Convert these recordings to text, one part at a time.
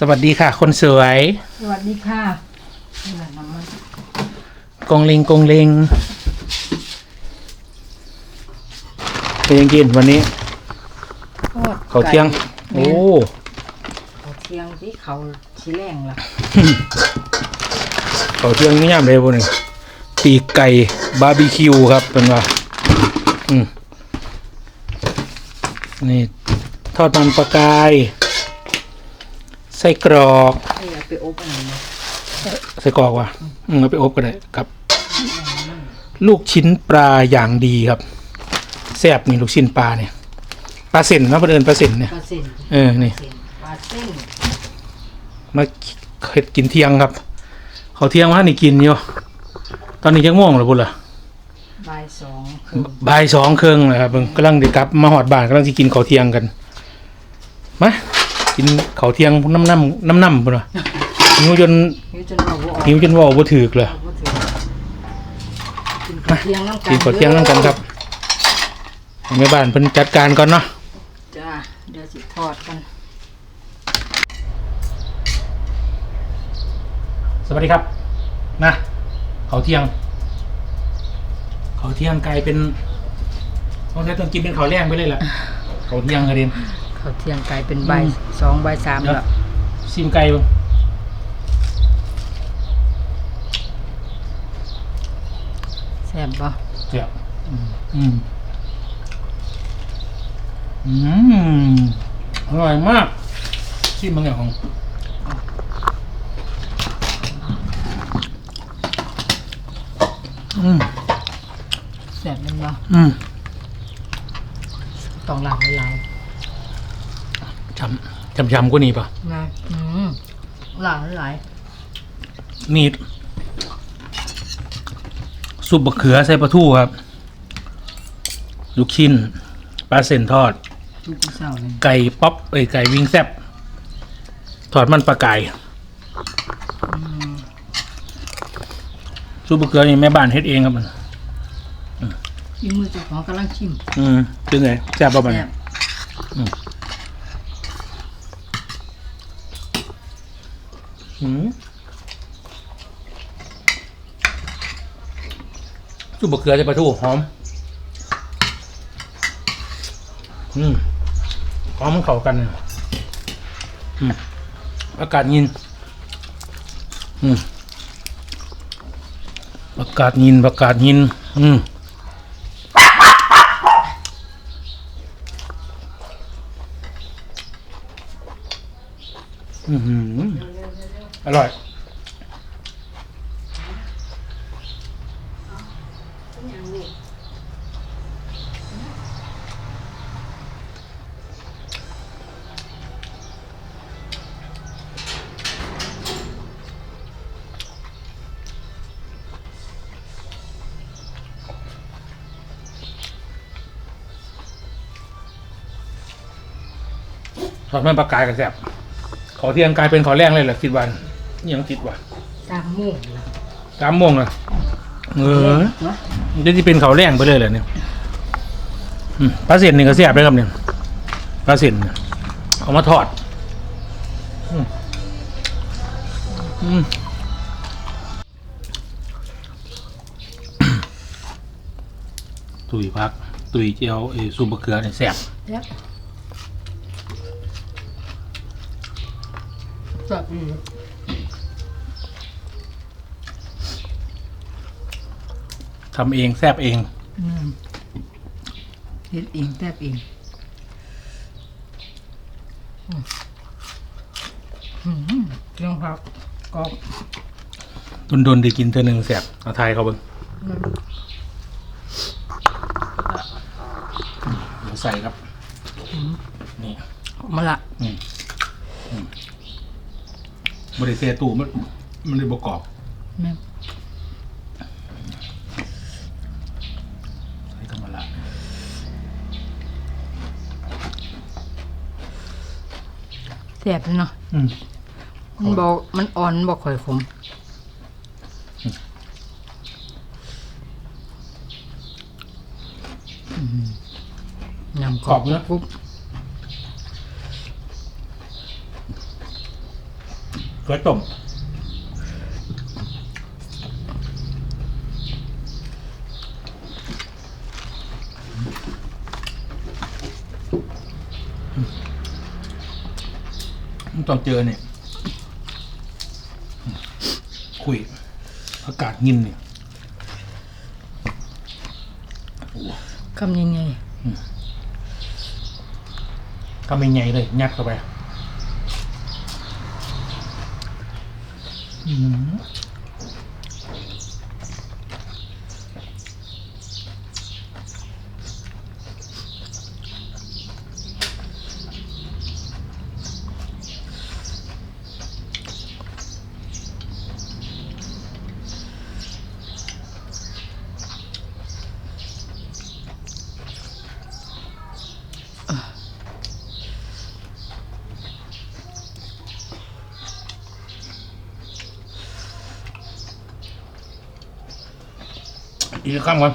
สวัสดีค่ะ คนสวย สวัสดีค่ะนี่แหละน้ำมันกงเลงกงเลงเป็นยังกินวันนี้ทอดเขาวเที่ยงไก่โอ้ เขาเที่ยงที่เขาชี้แรงล่ะเขาวเที่ยงนี่ยามเลยพวกนี้ปีกไก่บาร์บีคิวครับเป็นว่าอืมนี่ ทอดมันปลากาย ไส้กรอกไอ้เอาไปอบอันนี้นะไส้กรอกว่ะอืมเอาไปอบก็ได้ครับ ลูกชิ้นปลาอย่างดีครับแซ่บนี่ลูกชิ้นปลาเนี่ยปลาเส้นนะเพื่อนปลาเส้นเนี่ยปลาเส้นเออนี่เส้นปลาเส้นมาเห็ดกินเที่ยงครับ เขาวเที่ยงว่านี่กินอยู่ตอนนี้ยังง่วงเหรือพุ่นล่ะบ่ายสองบ่ายสองครึ่งนะครับเพิ่งกำลังเด็กกลับมาหอดบ้านกำลังจะกินข้าวเที่ยงกันมา กินข้าวเที่ยงน้ำน้ำน้ำน้ำพุ่นล่ะหิวจนหิวจนเอาบ่ออกหิวจนเว่าบ่ถือกเลยเอาบ่ถึงกินข้าวเที่ยงน้ำกันกินข้าวเที่ยงน้ำกันครับให้แม่บ้านเพิ่นจัดการก่อนเนาะจ้าเดี๋ยวสิทอดกันสวัสดีครับ นะข้าวเที่ยงข้าวเที่ยงกลายเป็นต้องใช้ต้องกินเป็นข้าวแรงไปเลยแหละข้าวเที่ยงกระเด็น ข้าวเที่ยงไก่เป็นบ่ายสองบ่ายสามเดี๋ยวแล้วซิมไก่บ่แซ่บบ่เจียวอืมอืมอร่อยมากชิมบางอย่างของอืมแซ่บแมันบ่อืมต้องล้างหลาย จำจำจำกว่านี้ปะๆนะอืมล้างหลายนี่ซุปบะเขือใส่ปลาทูครับ ลูกชิ้นปลาเส้นทอด ทุกเช้าเลยไก่ป๊อปเอ้ยไก่วิงแซบทอดมันปลาไก่ซุปบะเขือนี่แม่บ้านเฮ็ดเองครับมันกินมือเจ้าของกำลังชิม อืมเป็นไงแซ่บป่ะมัน แซ่บ อืม ซุปบะเขือใส่ปลาทูหอม อืมหอมมันเข้ากันเนี่ยอืมอากาศยินอืมอากาศยินอากาศยินอืมอือหื อร่อย ทอดมันปลากายกับแซ่บขอเที่ยงกลายเป็นขอแรงเลยเหรอคิดวัน ยังติดว่ะสามโมุกละสามโมงอะเออเนาะมันจะเป็นเขาแรงไปเลยเหรอเนี่ยอืมปลาเสียนนี่ก็แซ่บเลยครับเนี่ยปลาเสียนเนี่ยเอามาทอดอืมอืมตุยพัก ตุยเจียวเออซุปมะเขือเนี่ยแซ่บแซ่บแซ่บอีก ทำเองแซบเอง อืมเฮ็ดเองแซบเองอืมอืมเครื่องผักกรอบโดนๆได้กินเธอหนึ่งแซบเอาทายเขาเบิ่งอืมเดี๋ยวใส่ครับ นี่เอามาละมอืมบริเซตูมันมันเลยบกรอบแม่ใส่กันมาละ แซ่บเลยเนาะอืม มันบอกมันอ่อนมันบอกข่อยขมอืมยำกรอบกรอบเนอะ ปุ๊บก๋วยต้ม ต้องเจอเนี่ย คุย อากาศยินเนี่ยคำยังไงก็ไม่ไงเลยยัดเข้าไป อืม อีกคำก่อน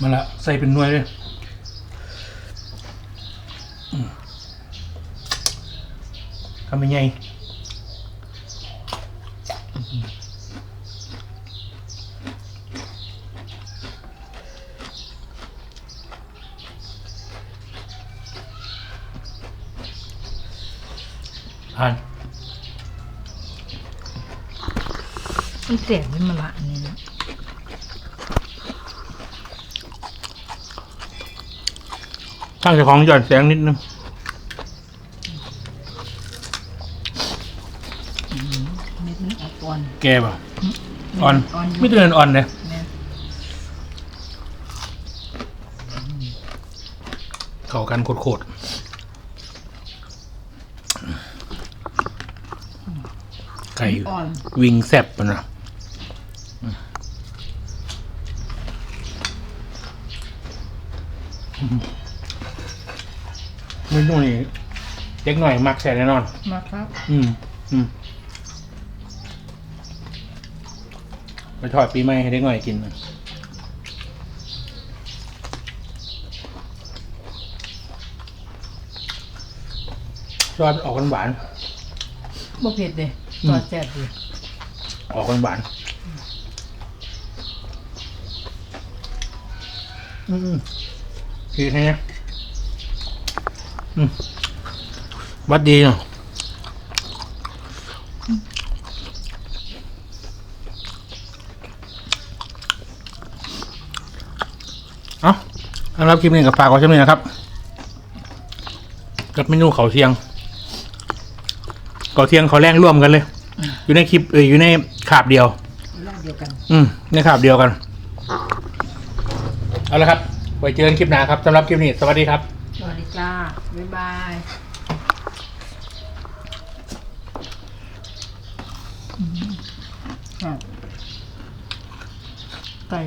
มาละใส่เป็นหน่วยเลยทำยังไง นเสียบเป็นมะละอันนี้นะช่างเจ้าของหย่อนแสงนิดนึงเม็ดมันออกก่อนแกป่ะอ่อนอ่อนอยู่ไม่เตือนอ่อนเลยแม่เข้ากันโคตรๆไก่อ่อน วิงแซบปะนะ เมนูนี้เด็กหน่อยมักแซ่แน่นอน มาครับอืมอืมไปทอดปีใหม่ให้เด็กหน่อยกินนะทอดออกหวานบ่เผ็ดเด้อืมตัวแซ่บดีๆออกหวานๆอืม คือไงเนี่ยอืมวัดดีเนาะเอาสำหรับคลิปนี้กับฝากไว้ช่วนี้นะครับ กับเมนูเขาเทียงเขาเทียงเขาแรงร่วมกันเลย อยู่ในคลิปเอออยู่ในขาบเดียวรอบเดียวกัน อืมในขาบเดียวกัน เอาละครับ ไว้เจอกันคลิปหน้าครับสำหรับคลิปนี้สวัสดีครับ สวัสดีจ้า บ๊ายบายอืมครับไก่